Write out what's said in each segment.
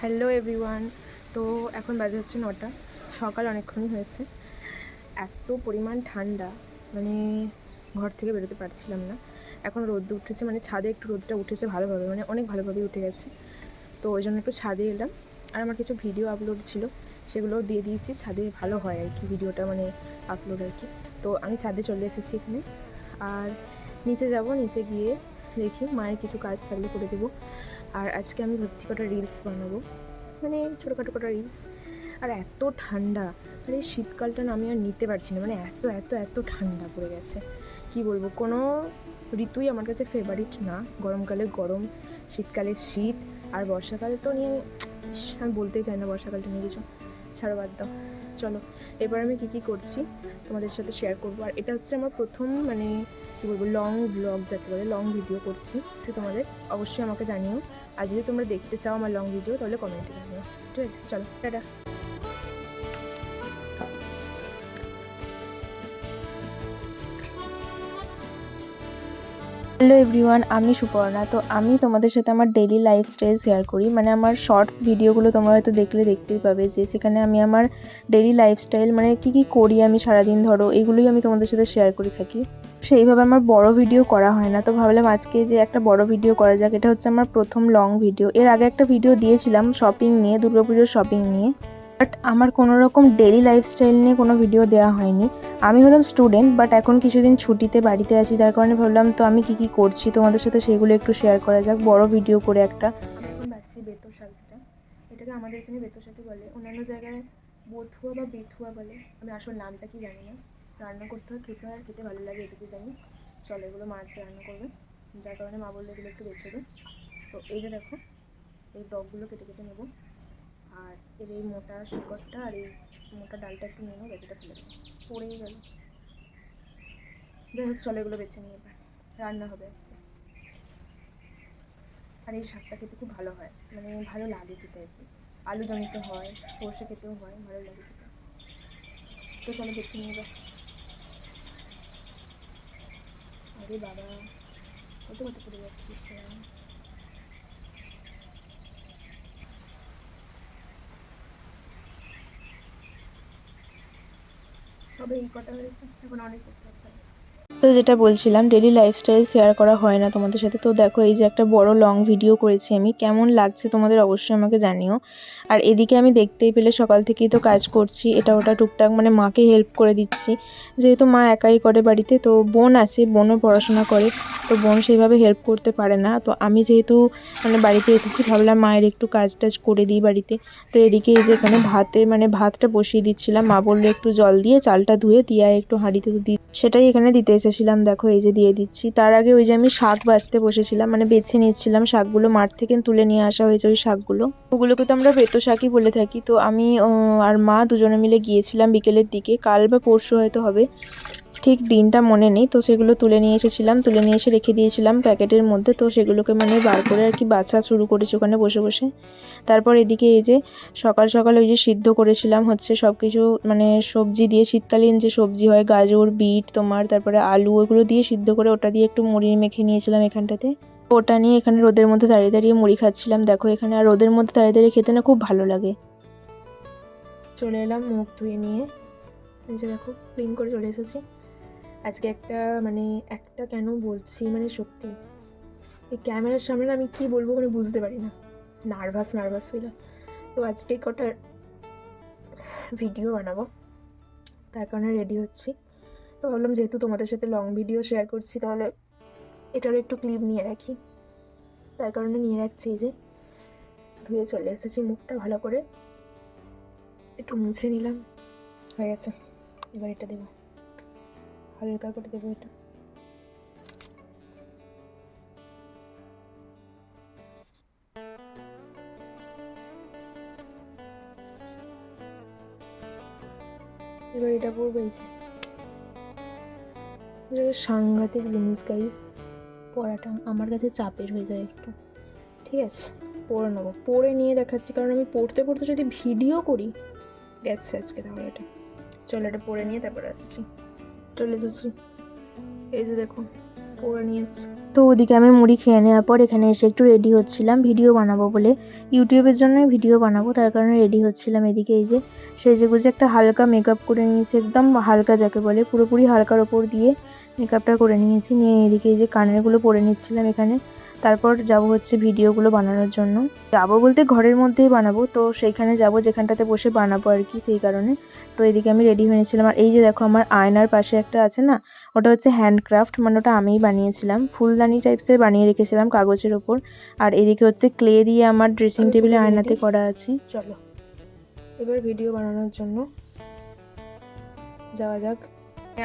Hello everyone. তো এখন বাজে হচ্ছে নটা। সকাল অনেকক্ষণই হয়েছে। এত পরিমাণ ঠান্ডা। মানে ঘর থেকে বেরোতে পারছিলাম না। এখন রোদ উঠেছে মানে ছাদে একটু রোদটা উঠেছে ভালোভাবে মানে অনেক ভালোভাবে উঠে গেছে। তো ওই জন্য একটু ছাদে এলাম। আর আমার কিছু ভিডিও আপলোড ছিল, সেগুলোও দিয়ে দিয়েছি। ছাদে ভালো হয় আর কি ভিডিওটা মানে আপলোড আর কি। তো আমি ছাদে চলে এসেছি এখানে। আর নিচে যাব, নিচে গিয়ে দেখি মায়ের কিছু কাজ থাকলে করে দেবো। আর আজকে আমি ভাবছি কটা রিলস বানাবো। মানে ছোটোখাটো কটা রিলস আর এত ঠান্ডা। মানে শীতকালটা না আমি আর নিতে পারছি না। মানে এত এত এত ঠান্ডা পড়ে গেছে। কি বলব? কোনো ঋতুই আমার কাছে ফেভারিট না। গরমকালে গরম, শীতকালে শীত। আর বর্ষাকাল তো নিয়ে আমি বলতেই চাই না বর্ষাকালটা নিয়ে কিছু। ছাড়ো বাদ দাও। চলো, এবার আমি কী কী করছি তোমাদের সাথে শেয়ার করব। আর এটা হচ্ছে আমার প্রথম মানে কী বলব লং ব্লগ যাকে বলে লং ভিডিও করছি। সে তোমাদের অবশ্যই আমাকে জানিও। আর যদি তোমরা দেখতে চাও আমার লং ভিডিও তাহলে কমেন্টে জানিও। ঠিক আছে? চলো, টাটা। হ্যালো এভরিওয়ান, আমি সুপর্ণা। তো আমি তোমাদের সাথে আমার ডেলি লাইফস্টাইল শেয়ার করি। মানে আমার শর্টস ভিডিওগুলো তোমরা হয়তো দেখলে, দেখতেই পাবে যে সেখানে আমি আমার ডেলি লাইফস্টাইল মানে কি কি করি আমি সারাদিন, ধরো, এগুলোই আমি তোমাদের সাথে শেয়ার করে থাকি। সেইভাবে আমার বড় ভিডিও করা হয় না। তো ভাবলাম আজকে যে একটা বড় ভিডিও করা যাক, এটা হচ্ছে আমার প্রথম লং ভিডিও এর আগে একটা ভিডিও দিয়েছিলাম শপিং নিয়ে, দুর্গাপুজোর শপিং নিয়ে। বাট আমার কোনো রকম ডেলি লাইফস্টাইল নিয়ে কোনো ভিডিও দেওয়া হয়নি। আমি হলাম স্টুডেন্ট বাট এখন কিছুদিন ছুটিতে বাড়িতে আছি তার কারণে ভাবলাম তো আমি কি কি করছি, তোমাদের সাথে সেগুলো একটু শেয়ার করা যাক। বড় ভিডিও করে একটা। এখন পাচ্ছি বেতো শাক এটাকে আমাদের এখানে বেতো শাকই বলে। অন্যান্য জায়গায় বথুয়া বা বেথুয়া বলে। আমি আসল নামটা কি জানি না। রান্না করতে হয়, খেতে আর খেতে ভালো লাগে এটুকু জানি। চলো, এগুলো মা আজকে রান্না করবে। যার কারণে মা বললে এগুলো একটু বেছে দিই তো এই যে দেখো, এই ডগগুলো কেটে কেটে নেব। আর এর এই মোটা শিকড়টা আর এই মোটা ডালটা একটু নেব বেঁচেটা ফেলে দেবো পড়েই গেল। যাই হোক, চলো এগুলো বেছে নিয়ে এবার। রান্না হবে আজকে। আর এই শাকটা খেতে খুব ভালো হয়। মানে ভালো লাগে খেতে আর কি। আলু জমিত হয়, সর্ষে খেতেও হয়, ভালো লাগে খেতে। তো চলো বেছে নিয়ে যাও আরে বাবা, কত কত করে যাচ্ছিস তবে এই কটা হয়েছে এখন অনেক করতে হচ্ছে তো যেটা বলছিলাম ডেলি লাইফস্টাইল শেয়ার করা হয় না তোমাদের সাথে। তো দেখো, এই যে একটা বড় লং ভিডিও করেছি আমি, কেমন লাগছে তোমাদের অবশ্যই আমাকে জানিও। আর এদিকে আমি দেখতেই পেলে সকাল থেকেই তো কাজ করছি, এটা ওটা টুকটাক মানে মাকে হেল্প করে দিচ্ছি। যেহেতু মা একাই করে বাড়িতে, তো বোন আছে, বোনও পড়াশোনা করে, তো বোন সেইভাবে হেল্প করতে পারে না। তো আমি যেহেতু মানে বাড়িতে এসেছি, ভাবলাম মায়ের একটু কাজ টাজ করে দিই বাড়িতে। তো এদিকে এই যে এখানে ভাতে মানে ভাতটা বসিয়ে দিচ্ছিলাম। মা বলল একটু জল দিয়ে চালটা ধুয়ে দিয়ে একটু হাঁড়িতে তো দিই সেটাই এখানে দিতে এসেছিলাম দেখো এই যে দিয়ে দিচ্ছি। তার আগে ওই যে আমি শাক বাছতে বসেছিলাম মানে বেছে নিয়েছিলাম শাকগুলো, মাঠ থেকে তুলে নিয়ে আসা হয়েছে ওই শাকগুলো। ওগুলোকে তো আমরা বেতো শাকই বলে থাকি। তো আমি আর মা দুজনে মিলে গিয়েছিলাম বিকেলের দিকে। কাল বা পরশু হয়তো হবে। ঠিক দিনটা মনে নেই, তো সেগুলো তুলে নিয়ে এসেছিলাম, তুলে নিয়ে এসে রেখে দিয়েছিলাম প্যাকেটের মধ্যে, তো সেগুলোকে মানে বার করে আর কি বাছা শুরু করেছি ওখানে বসে বসে। তারপর এদিকে এই যে সকাল সকাল ওই যে সিদ্ধ করেছিলাম হচ্ছে সব কিছু মানে সবজি দিয়ে শীতকালীন যে সবজি হয়, গাজর, বিট তোমার, তারপরে আলু, ওগুলো দিয়ে সিদ্ধ করে ওটা দিয়ে একটু মুড়ি মেখে নিয়েছিলাম এখানটাতে। ওটা নিয়ে এখানে রোদের মধ্যে দাঁড়িয়ে দাঁড়িয়ে মুড়ি খাচ্ছিলাম। দেখো এখানে আর রোদের মধ্যে দাঁড়িয়ে দাঁড়িয়ে খেতে না খুব ভালো লাগে। চলে এলাম মুখ ধুয়ে নিয়ে। যে দেখো, ক্লিন করে চলে এসেছি। আজকে একটা মানে একটা কেন বলছি মানে সত্যি, এই ক্যামেরার সামনে আমি কি বলব মানে বুঝতে পারি না। নার্ভাস নার্ভাস ফিল তো আজকে কটা ভিডিও বানাবো। তার কারণে রেডি হচ্ছি। তো ভাবলাম যেহেতু তোমাদের সাথে লং ভিডিও শেয়ার করছি, তাহলে এটারও একটু ক্লিপ নিয়ে রাখি। তার কারণে নিয়ে রাখছি এই যে। ধুয়ে চলে এসেছি মুখটা ভালো করে। একটু মুছে নিলাম। হয়ে গেছে। এবার এটা দেবো। হালকা করে দেবো এটা। এবার এটা যে। সাংঘাতিক জিনিস গাইস পড়াটা আমার কাছে চাপের হয়ে যায় একটু। ঠিক আছে? পরে নেব। পরে নিয়ে দেখাচ্ছি, কারণ আমি পড়তে পড়তে যদি ভিডিও করি, গেছে আজকে তাহলে এটা। চলো এটা পরে নিয়ে তারপর আসছি। চলে এসেছি। এই যে দেখো, পরে নিয়েছি তো ওদিকে আমি মুড়ি খেয়ে নেওয়ার পর এখানে এসে একটু রেডি হচ্ছিলাম ভিডিও বানাবো বলে। ইউটিউবের জন্যই ভিডিও বানাবো, তার কারণে রেডি হচ্ছিলাম এদিকে এই যে সেজে গুজে একটা হালকা মেকআপ করে নিয়েছি, একদম হালকা যাকে বলে, পুরোপুরি হালকার ওপর দিয়ে মেকআপটা করে নিয়েছি। নিয়ে এদিকে এই যে কানেরগুলো পরে নিচ্ছিলাম এখানে। তারপর যাব হচ্ছে ভিডিওগুলো বানানোর জন্য। যাব বলতে ঘরের মধ্যেই বানাবো তো সেইখানে যাব যেখানটাতে বসে বানাবো আর কি সেই কারণে। তো এদিকে আমি রেডি হয়ে নিয়েছিলাম। আর এই যে দেখো আমার আয়নার পাশে একটা আছে না ওটা হচ্ছে হ্যান্ডক্রাফট মানে ওটা আমিই বানিয়েছিলাম। ফুলদানি টাইপসের বানিয়ে রেখেছিলাম কাগজের ওপর। আর এদিকে হচ্ছে ক্লে দিয়ে আমার ড্রেসিং টেবিলে আয়নাতে করা আছে। চলো। এবার ভিডিও বানানোর জন্য যাওয়া যাক।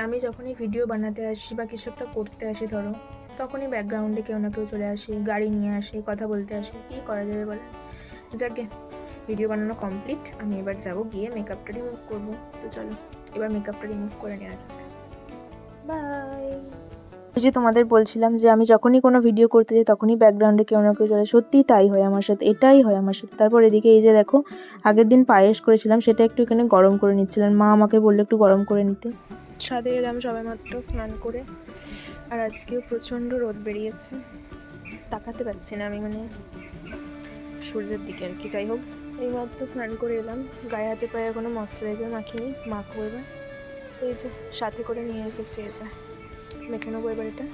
আমি যখনই ভিডিও বানাতে আসি বা কিছু একটা করতে আসি ধরো। তখনই ব্যাকগ্রাউন্ডে কেউ না কেউ চলে আসে, গাড়ি নিয়ে আসে, কথা বলতে আসে, কী করা যাবে বলে? যাকে ভিডিও বানানো কমপ্লিট আমি এবার যাব গিয়ে মেকআপটা রিমুভ করব। তো চলো, এবার মেকআপটা রিমুভ করে নেওয়া যাক। বাই যে তোমাদের বলছিলাম যে আমি যখনই কোনো ভিডিও করতে যাই, তখনই ব্যাকগ্রাউন্ডে কেউ না কেউ চলে সত্যিই তাই হয় আমার সাথে, এটাই হয় আমার সাথে। তারপর এদিকে এই যে দেখো, আগের দিন পায়েস করেছিলাম, সেটা একটু এখানে গরম করে নিচ্ছিলাম। মা আমাকে বলল একটু গরম করে নিতে। ছাদে এলাম সবে মাত্র স্নান করে। আর আজকেও প্রচণ্ড রোদ বেরিয়েছে। তাকাতে পারছি না আমি মানে সূর্যের দিকে আর কি। যাই হোক এইমাত্র স্নান করে এলাম। গায়ে হাতে পায়ে কোনো ময়শ্চারাইজার মাখিনি, মাখবো এবার। এই যে, সাথে করে নিয়ে এসেছি এই যে, মেখে নেব এবার এটা।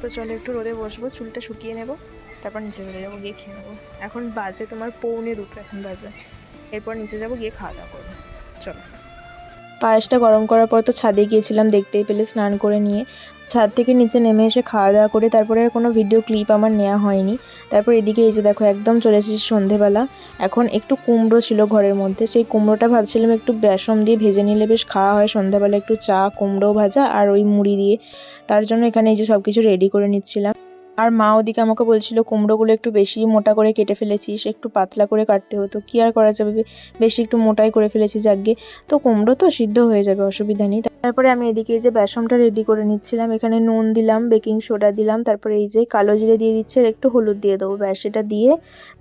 তো চলো একটু রোদে বসবো, চুলটা শুকিয়ে নেব, তারপর নিচে চলে যাব, গিয়ে খেয়ে নেব। এখন বাজে তোমার পৌনে দুটো, এখন বাজে। এরপর নিচে যাব, গিয়ে খাওয়া দাওয়া করব। চলো। পায়েসটা গরম করার পর তো ছাদে গিয়েছিলাম, দেখতেই পেলে স্নান করে নিয়ে। ছাদ থেকে নিচে নেমে এসে খাওয়া দাওয়া করে তারপরে আর কোনো ভিডিও ক্লিপ আমার নেওয়া হয়নি। তারপর এদিকে এই যে দেখো, একদম চলে এসেছি সন্ধেবেলা। এখন একটু কুমড়ো ছিল ঘরের মধ্যে। সেই কুমড়োটা ভাবছিলাম একটু বেসন দিয়ে ভেজে নিলে বেশ খাওয়া হয়। সন্ধ্যাবেলা একটু চা কুমড়ো ভাজা আর ওই মুড়ি দিয়ে। তার জন্য এখানে এই যে সব কিছু রেডি করে নিচ্ছিলাম। আর মা ওদিকে আমাকে বলছিল, কুমড়োগুলো একটু বেশি মোটা করে কেটে ফেলেছিস, একটু পাতলা করে কাটতে হতো। কি আর করা যাবে? বেশি একটু মোটাই করে ফেলেছি যাগ্গে তো কুমড়ো তো সিদ্ধ হয়ে যাবে, অসুবিধা নেই। তারপরে আমি এদিকে এই যে বেসমটা রেডি করে নিচ্ছিলাম, এখানে নুন দিলাম বেকিং সোডা দিলাম, তারপরে এই যে কালো জিরে দিয়ে দিচ্ছে আর একটু হলুদ দিয়ে দেবো, ব্যাস, এটা দিয়ে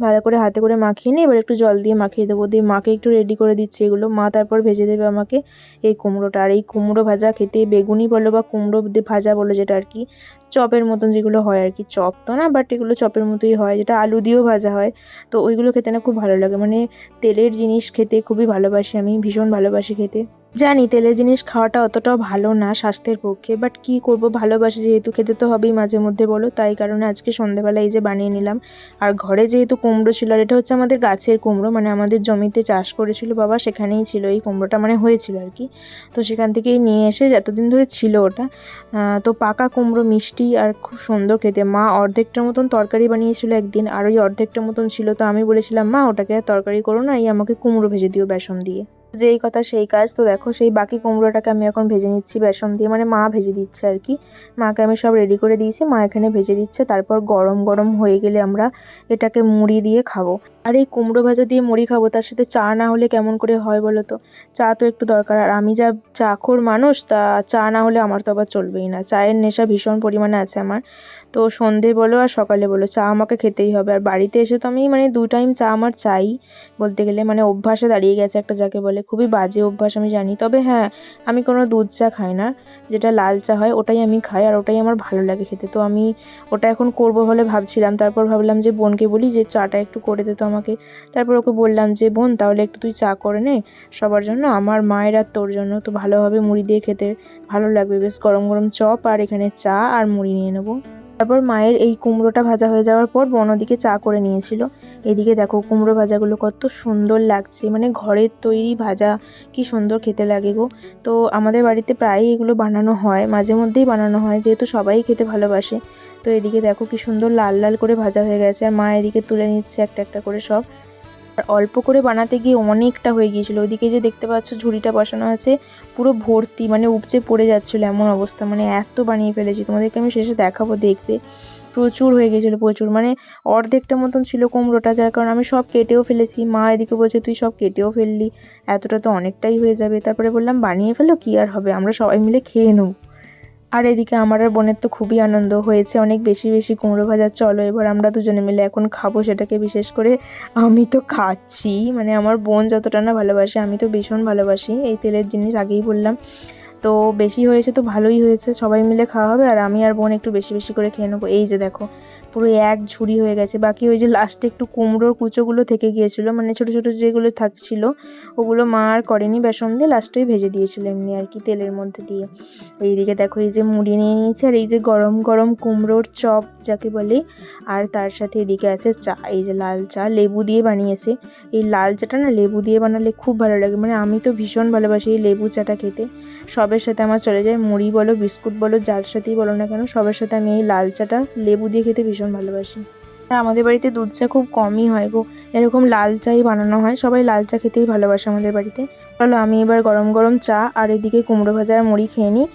ভালো করে হাতে করে মাখিয়ে নিয়ে এবার একটু জল দিয়ে মাখিয়ে দেবো। দিয়ে মাকে একটু রেডি করে দিচ্ছে এগুলো, মা তারপর ভেজে দেবে আমাকে এই কুমড়োটা। আর এই কুমড়ো ভাজা খেতে বেগুনি বলো বা কুমড়ো ভাজা বলো যেটা আর কি চপের মতন যেগুলো হয় আর কি, চপ তো না বাট এগুলো চপের মতোই হয়, যেটা আলু দিয়েও ভাজা হয়। তো ওইগুলো খেতে না খুব ভালো লাগে। মানে তেলের জিনিস খেতে খুবই ভালোবাসি আমি, ভীষণ ভালোবাসি খেতে। জানি তেলের জিনিস খাওয়াটা অতটাও ভালো না স্বাস্থ্যের পক্ষে বাট কি করব? ভালোবাসি যেহেতু খেতে তো হবেই মাঝে মধ্যে, বলো? তাই কারণে আজকে সন্ধ্যাবেলা এই যে বানিয়ে নিলাম। আর ঘরে যেহেতু কুমড়ো ছিল, আর এটা হচ্ছে আমাদের গাছের কুমড়ো মানে আমাদের জমিতে চাষ করেছিল বাবা, সেখানেই ছিল এই কুমড়োটা মানে হয়েছিল আর কি। তো সেখান থেকেই নিয়ে এসে এতদিন ধরে ছিল ওটা। তো পাকা কুমড়ো, মিষ্টি আর খুব সুন্দর খেতে। মা অর্ধেকটার মতন তরকারি বানিয়েছিল একদিন, আর ওই অর্ধেকটার মতন ছিল, তো আমি বলেছিলাম, মা, ওটাকে তরকারি করো না, এই আমাকে কুমড়ো ভেজে দিও বেসন দিয়ে। যেই কথা সেই কাজ। তো দেখো সেই বাকি কুমড়োটাকে আমি এখন ভেজে নিচ্ছি বেসন দিয়ে মানে মা ভেজে দিচ্ছে আর কি। মাকে আমি সব রেডি করে দিয়েছি, মা এখানে ভেজে দিচ্ছে, তারপর গরম গরম হয়ে গেলে আমরা এটাকে মুড়ি দিয়ে খাব। আর এই কুমড়ো ভাজা দিয়ে মুড়ি খাব, তার সাথে চা না হলে কেমন করে হয় বলো তো? চা তো একটু দরকার, আর আমি যা চাখোর মানুষ, তা চা না হলে আমার তো আবার চলবেই না। চায়ের নেশা ভীষণ পরিমাণে আছে আমার। তো সন্ধে বলো আর সকালে বলো, চা আমাকে খেতেই হবে। আর বাড়িতে এসে তো আমি মানে দু টাইম চা আমার চাই বলতে গেলে মানে অভ্যাসে দাঁড়িয়ে গেছে একটা যাকে বলে, খুবই বাজে অভ্যাস আমি জানি। তবে হ্যাঁ আমি কোনো দুধ চা খাই না, যেটা লাল চা হয় ওটাই আমি খাই আর ওটাই আমার ভালো লাগে খেতে। তো আমি ওটা এখন করব বলে ভাবছিলাম, তারপর ভাবলাম যে বোনকে বলি যে চাটা একটু করে দে তো আমাকে। তারপর ওকে বললাম যে, বোন, তাহলে একটু তুই চা করে নে, সবার জন্য। আমার মায়ের আর তোর জন্য, তো ভালোভাবে মুড়ি দিয়ে খেতে, ভালো লাগবে। বেশ গরম গরম চপ আর এখানে চা আর মুড়ি নিয়ে নেব। তারপর মায়ের এই কুমড়োটা ভাজা হয়ে যাওয়ার পর বনদিকে চা করে নিয়েছিল। এদিকে দেখো কুমড়ো ভাজাগুলো কত সুন্দর লাগছে। মানে ঘরের তৈরি ভাজা কি সুন্দর খেতে লাগে গো। তো আমাদের বাড়িতে প্রায়ই এগুলো বানানো হয়, মাঝে মধ্যেই বানানো হয়, যেহেতু সবাই খেতে ভালোবাসে। তো এদিকে দেখো কি সুন্দর লাল লাল করে ভাজা হয়ে গেছে। আর মা এদিকে তুলে নিচ্ছে একটা একটা করে সব। অল্প করে বানাতে গিয়ে অনেকটা হয়ে গিয়েছিল। ওইদিকে যে দেখতে পাচ্ছ ঝুড়িটা বসানো আছে, পুরো ভর্তি মানে উপচে পড়ে যাচ্ছিল এমন অবস্থা। মানে এত বানিয়ে ফেলেছি। তোমাদেরকে আমি শেষে দেখাবো, দেখবে। প্রচুর হয়ে গেছিল প্রচুর। মানে অর্ধেকটা মতন ছিল কুমড়োটা, যার কারণে আমি সব কেটেও ফেলেছি। মা এদিকে বলছে, তুই সব কেটেও ফেললি। এতটা তো অনেকটাই হয়ে যাবে। তারপরে বললাম, বানিয়ে ফেলো, কী আর হবে? আমরা সবাই মিলে খেয়ে নেব। আর এদিকে আমার আর বোনের তো খুবই আনন্দ হয়েছে, অনেক বেশি বেশি কুমড়ো ভাজা, চলো এবার আমরা দুজনে মিলে এখন খাব সেটাকে বিশেষ করে। আমি তো খাচ্ছি মানে আমার বোন যতটা না ভালোবাসে, আমি তো ভীষণ ভালোবাসি, এই তেলের জিনিস আগেই বললাম। তো বেশি হয়েছে তো ভালোই হয়েছে, সবাই মিলে খাওয়া হবে আর আমি আর বোন একটু বেশি বেশি করে খেয়ে নেব। এই যে দেখো পুরো এক ঝুড়ি হয়ে গেছে। বাকি ওই যে লাস্টে একটু কুমড়োর কুচোগুলো থেকে গিয়েছিল মানে ছোটো ছোটো যেগুলো থাকছিল, ওগুলো মা আর করেনি বেসন দিয়ে লাস্টেই ভেজে দিয়েছিল এমনি আর কি তেলের মধ্যে দিয়ে। এইদিকে দেখো এই যে মুড়ি নিয়ে নিয়েছে, আর এই যে গরম গরম কুমড়োর চপ যাকে বলে, আর তার সাথে এদিকে আছে চা, এই যে লাল চা, লেবু দিয়ে বানিয়েছে। এই লাল চাটা না লেবু দিয়ে বানালে খুব ভালো লাগে মানে আমি তো ভীষণ ভালোবাসি এই লেবু চাটা খেতে। সবের সাথে আমার চলে যায়, মুড়ি বলো, বিস্কুট বলো, যার সাথেই বলো না কেন, সবার সাথে আমি এই লাল চাটা লেবু দিয়ে খেতে ভীষণ ভালোবাসি। আর আমাদের বাড়িতে দুধ চা খুব কমই হয় গো। এরকম লাল চাই বানানো হয়, সবাই লাল চা খেতেই ভালোবাসে আমাদের বাড়িতে। চলো আমি এবার গরম গরম চা আর এদিকে কুমড়ো ভাজা আর মুড়ি খেয়ে নিই।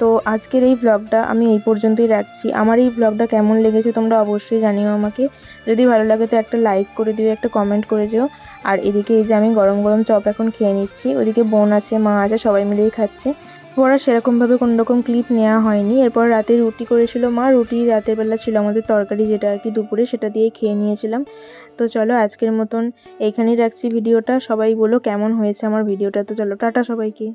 তো আজকের এই ভ্লগটা আমি এই পর্যন্তই রাখছি। আমার এই ভ্লগটা কেমন লেগেছে তোমরা অবশ্যই জানিও আমাকে। যদি ভালো লাগে তো একটা লাইক করে দিও, একটা কমেন্ট করে যেও। আর এদিকে এই যে আমি গরম গরম চপ এখন খেয়ে নিচ্ছি। ওদিকে বোন আছে, মা আছে, সবাই মিলেই খাচ্ছে। আর সেরকমভাবে কোনো রকম ক্লিপ নেওয়া হয়নি। এরপর রাতে রুটি করেছিল মা। রুটি রাতের বেলা ছিল আমাদের তরকারি যেটা আর কি দুপুরে, সেটা দিয়ে খেয়ে নিয়েছিলাম। তো চলো আজকের মতন এখানেই রাখছি ভিডিওটা। সবাই বলো কেমন হয়েছে আমার ভিডিওটা। তো চলো, টাটা সবাইকে।